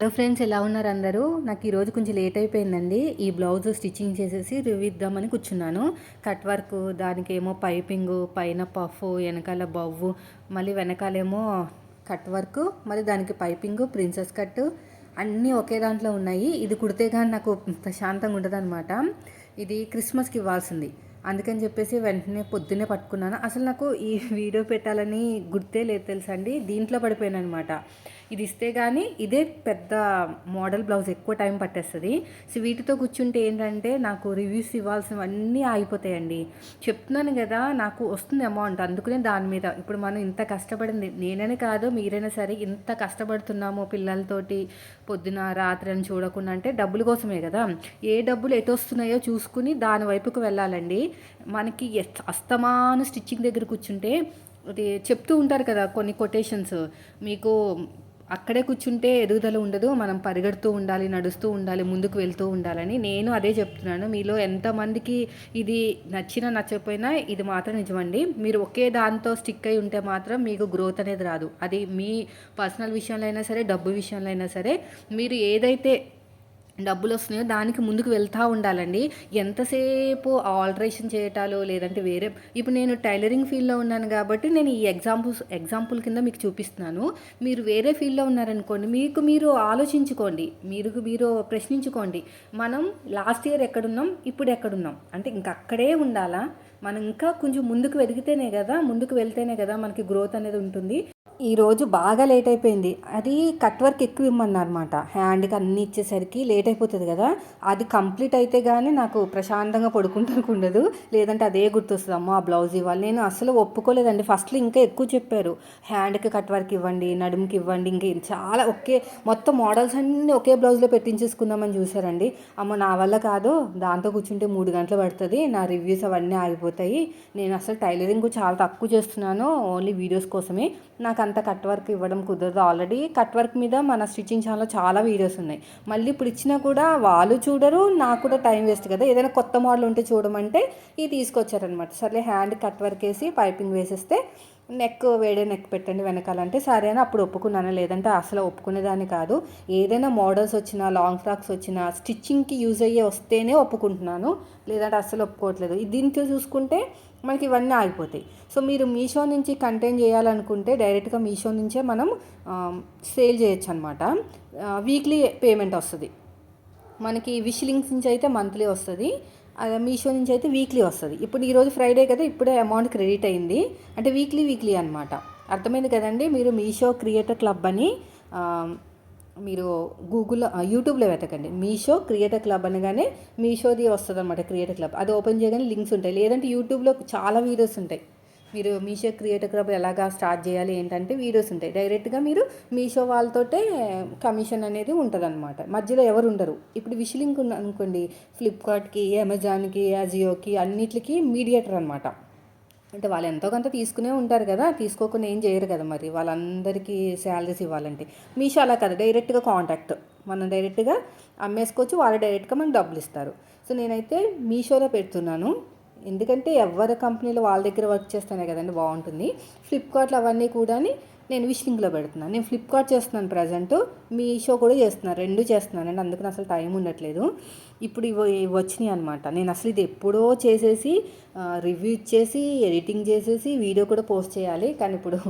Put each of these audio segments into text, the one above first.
Hello friends ఎలా ఉన్నారు అందరూ? నాకు ఈరోజు కొంచెం లేట్ అయిపోయిందండి. ఈ బ్లౌజ్ స్టిచ్చింగ్ చేసేసి రివ్యూ ఇద్దామని కూర్చున్నాను. కట్ వర్క్ దానికి ఏమో పైపింగ్ పైన పఫ్ వెనకాల బవ్వు మళ్ళీ వెనకాలేమో కట్ వర్క్ మళ్ళీ దానికి పైపింగ్ ప్రిన్సెస్ కట్ అన్నీ ఒకే దాంట్లో ఉన్నాయి. ఇది కుడితే కానీ నాకు ప్రశాంతంగా ఉండదు ఇది క్రిస్మస్కి ఇవ్వాల్సింది. అందుకని చెప్పేసి వెంటనే పొద్దున్నే పట్టుకున్నాను. అసలు నాకు ఈ వీడియో పెట్టాలని గుర్తే లేదు తెలుసా అండి దీంట్లో పడిపోయాను అనమాట ఇది ఇస్తే కానీ ఇదే పెద్ద మోడల్ బ్లౌజ్ ఎక్కువ టైం పట్టేస్తుంది. సో వీటితో కూర్చుంటే ఏంటంటే నాకు రివ్యూస్ ఇవ్వాల్సినవన్నీ ఆగిపోతాయండి. చెప్తున్నాను కదా నాకు వస్తుంది అమౌంట్. అందుకనే దాని మీద ఇప్పుడు మనం ఇంత కష్టపడింది. నేననే కాదు మీరైనా సరే ఇంత కష్టపడుతున్నాము పిల్లలతోటి పొద్దున రాత్రి అని చూడకుండా. అంటే డబ్బుల కోసమే కదా. ఏ డబ్బులు ఎటు వస్తున్నాయో చూసుకుని దాని వైపుకు వెళ్ళాలండి. మనకి అస్తమాను స్టిచ్చింగ్ దగ్గర కూర్చుంటే అది చెప్తూ ఉంటారు కదా కొన్ని కొటేషన్స్. మీకు అక్కడే కూర్చుంటే ఎదుగుదల ఉండదు మనం పరిగెడుతూ ఉండాలి నడుస్తూ ఉండాలి ముందుకు వెళ్తూ ఉండాలని నేను అదే చెప్తున్నాను. మీలో ఎంతమందికి ఇది నచ్చినా నచ్చకపోయినా ఇది మాత్రం నిజమండి. మీరు ఒకే దాంతో స్టిక్ అయి ఉంటే మాత్రం మీకు గ్రోత్ అనేది రాదు. అది మీ పర్సనల్ విషయంలో అయినా సరే డబ్బు విషయంలో అయినా సరే మీరు ఏదైతే డబ్బులు వస్తున్నాయో దానికి ముందుకు వెళ్తూ ఉండాలండి. ఎంతసేపు ఆల్టరేషన్ చేయటాలో లేదంటే వేరే ఇప్పుడు నేను టైలరింగ్ ఫీల్డ్లో ఉన్నాను కాబట్టి నేను ఈ ఎగ్జాంపుల్స్ ఎగ్జాంపుల్ కింద మీకు చూపిస్తున్నాను. మీరు వేరే ఫీల్డ్లో ఉన్నారనుకోండి మీకు మీరు ఆలోచించుకోండి మీరు మీరు ప్రశ్నించుకోండి. మనం లాస్ట్ ఇయర్ ఎక్కడున్నాం ఇప్పుడు ఎక్కడున్నాం? అంటే ఇంక అక్కడే ఉండాలా? మనం ఇంకా కొంచెం ముందుకు వెదిగితేనే కదా ముందుకు వెళ్తేనే కదా మనకి గ్రోత్ అనేది ఉంటుంది. ఈరోజు బాగా లేట్ అయిపోయింది. అది కట్ వర్క్ ఎక్కువ ఇమ్మన్నారన్నమాట. హ్యాండ్కి అన్ని ఇచ్చేసరికి లేట్ అయిపోతుంది కదా. అది కంప్లీట్ అయితే కానీ నాకు ప్రశాంతంగా పడుకుంటానికి ఉండదు. లేదంటే అదే గుర్తొస్తుంది అమ్మ ఆ బ్లౌజ్ ఇవ్వాలి. నేను అసలు ఒప్పుకోలేదండి. ఫస్ట్లో ఇంకా ఎక్కువ చెప్పారు. హ్యాండ్కి కట్ వర్క్ ఇవ్వండి నడుముకి ఇవ్వండి ఇంకా చాలా ఒకే మొత్తం మోడల్స్ అన్నీ ఒకే బ్లౌజ్లో పెట్టించేసుకుందామని చూసారండి అమ్మ నా వల్ల కాదు. దాంతో కూర్చుంటే మూడు గంటలు పడుతుంది. నా రివ్యూస్ అవన్నీ ఆగిపోతాయి. నేను అసలు టైలరింగ్ చాలా తక్కువ చేస్తున్నాను. ఓన్లీ వీడియోస్ కోసమే. నాకు అంత కట్ వర్క్ ఇవ్వడం కుదరదు. ఆల్రెడీ కట్ వర్క్ మీద మన స్టిచ్చింగ్ ఛానల్లో చాలా వీడియోస్ ఉన్నాయి. మళ్ళీ ఇప్పుడు ఇచ్చినా కూడా వాళ్ళు చూడరు నాకు కూడా టైం వేస్ట్ కదా. ఏదైనా కొత్త మోడల్ ఉంటే చూడమంటే ఇది తీసుకొచ్చారనమాట సర్లే హ్యాండ్ కట్ వర్క్ వేసి పైపింగ్ వేసేస్తే నెక్ వేడే నెక్ పెట్టండి వెనకాలంటే సరే అని అప్పుడు ఒప్పుకున్నాను. లేదంటే అసలు ఒప్పుకునేదాన్ని కాదు. ఏదైనా మోడల్స్ వచ్చినా లాంగ్ ఫ్రాక్స్ వచ్చినా స్టిచ్చింగ్కి యూజ్ అయ్యే వస్తేనే ఒప్పుకుంటున్నాను. లేదంటే అసలు ఒప్పుకోవట్లేదు. దీంతో చూసుకుంటే మనకి ఇవన్నీ ఆగిపోతాయి. సో మీరు మీషో నుంచి కంటైన్ చేయాలనుకుంటే డైరెక్ట్గా మీషో నుంచే మనం సేల్ చేయొచ్చు అనమాట వీక్లీ పేమెంట్ వస్తుంది. మనకి విష్ లింక్స్ నుంచి అయితే మంత్లీ వస్తుంది. మీషో నుంచి అయితే వీక్లీ వస్తుంది. ఇప్పుడు ఈరోజు ఫ్రైడే కదా ఇప్పుడే అమౌంట్ క్రెడిట్ అయింది. అంటే వీక్లీ వీక్లీ అనమాట అర్థమైంది కదండి? మీరు మీషో క్రియేటర్ క్లబ్ అని మీరు గూగుల్లో యూట్యూబ్లో వెతకండి. మీషో క్రియేటర్ క్లబ్ అనగానే మీషోది వస్తుంది అనమాట క్రియేటర్ క్లబ్ అది ఓపెన్ చేయగానే లింక్స్ ఉంటాయి. లేదంటే యూట్యూబ్లో చాలా వీడియోస్ ఉంటాయి. మీరు మీషో క్రియేటర్ క్లబ్ ఎలాగా స్టార్ట్ చేయాలి ఏంటంటే వీడియోస్ ఉంటాయి. డైరెక్ట్గా మీరు మీషో వాళ్ళతోటే కమిషన్ అనేది ఉంటుంది అనమాట మధ్యలో ఎవరు ఉండరు. ఇప్పుడు విషిలింక్ అనుకోండి ఫ్లిప్కార్ట్కి అమెజాన్కి అజియోకి అన్నిటికి మీడియేటర్ అనమాట అంటే వాళ్ళు ఎంతో కొంత తీసుకునే ఉంటారు కదా తీసుకోకుండా ఏం చేయరు కదా మరి. వాళ్ళందరికీ శాలరీస్ ఇవ్వాలంటే. మీషో అలా కదా. డైరెక్ట్గా కాంటాక్ట్. మనం డైరెక్ట్గా అమ్మేసుకోవచ్చు. వాళ్ళు డైరెక్ట్గా మనకు డబ్బులు ఇస్తారు. సో నేనైతే మీషోలో పెడుతున్నాను. ఎందుకంటే ఎవరి కంపెనీలో వాళ్ళ దగ్గర వర్క్ చేస్తేనే కదండి బాగుంటుంది. ఫ్లిప్కార్ట్లో అవన్నీ కూడా నేను విషింగ్లో పెడుతున్నాను నేను ఫ్లిప్కార్ట్ చేస్తున్నాను ప్రజెంట్ మీషో కూడా చేస్తున్నాను రెండు చేస్తున్నాను అండి అందుకని అసలు టైం ఉండట్లేదు. ఇప్పుడు ఇవి వచ్చినాయి అనమాట నేను అసలు ఇది ఎప్పుడో చేసేసి రివ్యూ ఇచ్చేసి ఎడిటింగ్ చేసేసి వీడియో కూడా పోస్ట్ చేయాలి. కానీ ఇప్పుడు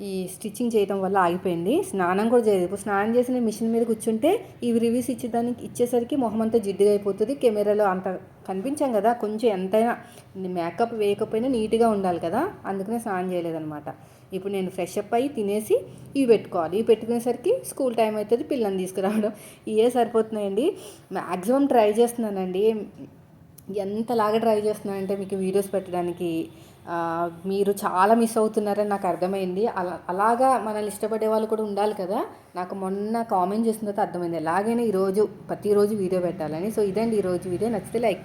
ఈ స్టిచ్చింగ్ చేయడం వల్ల ఆగిపోయింది. స్నానం కూడా చేయదు ఇప్పుడు స్నానం చేసిన మిషన్ మీద కూర్చుంటే ఇవి రివ్యూస్ ఇచ్చేదానికి ఇచ్చేసరికి మొహం అంతా జిడ్డుగా అయిపోతుంది. కెమెరాలో అంత కనిపించాం కదా కొంచెం ఎంతైనా మేకప్ వేయకపోయినా నీట్గా ఉండాలి కదా అందుకనే స్నానం చేయలేదనమాట ఇప్పుడు నేను ఫ్రెష్ అప్ అయ్యి తినేసి ఇవి పెట్టుకోవాలి. ఇవి పెట్టుకునేసరికి స్కూల్ టైం అవుతుంది పిల్లల్ని తీసుకురావడం. ఇవే సరిపోతున్నాయండి. మ్యాక్సిమం ట్రై చేస్తున్నానండి. ఎంతలాగా ట్రై చేస్తున్నానంటే మీకు వీడియోస్ పెట్టడానికి మీరు చాలా మిస్ అవుతున్నారని నాకు అర్థమైంది. అలా అలాగా మనల్ని ఇష్టపడే వాళ్ళు కూడా ఉండాలి కదా. నాకు మొన్న కామెంట్ చేసిన తర్వాత అర్థమైంది. ఎలాగైనా ఈరోజు ప్రతిరోజు వీడియో పెట్టాలని. సో ఇదండి ఈరోజు వీడియో నచ్చితే లైక్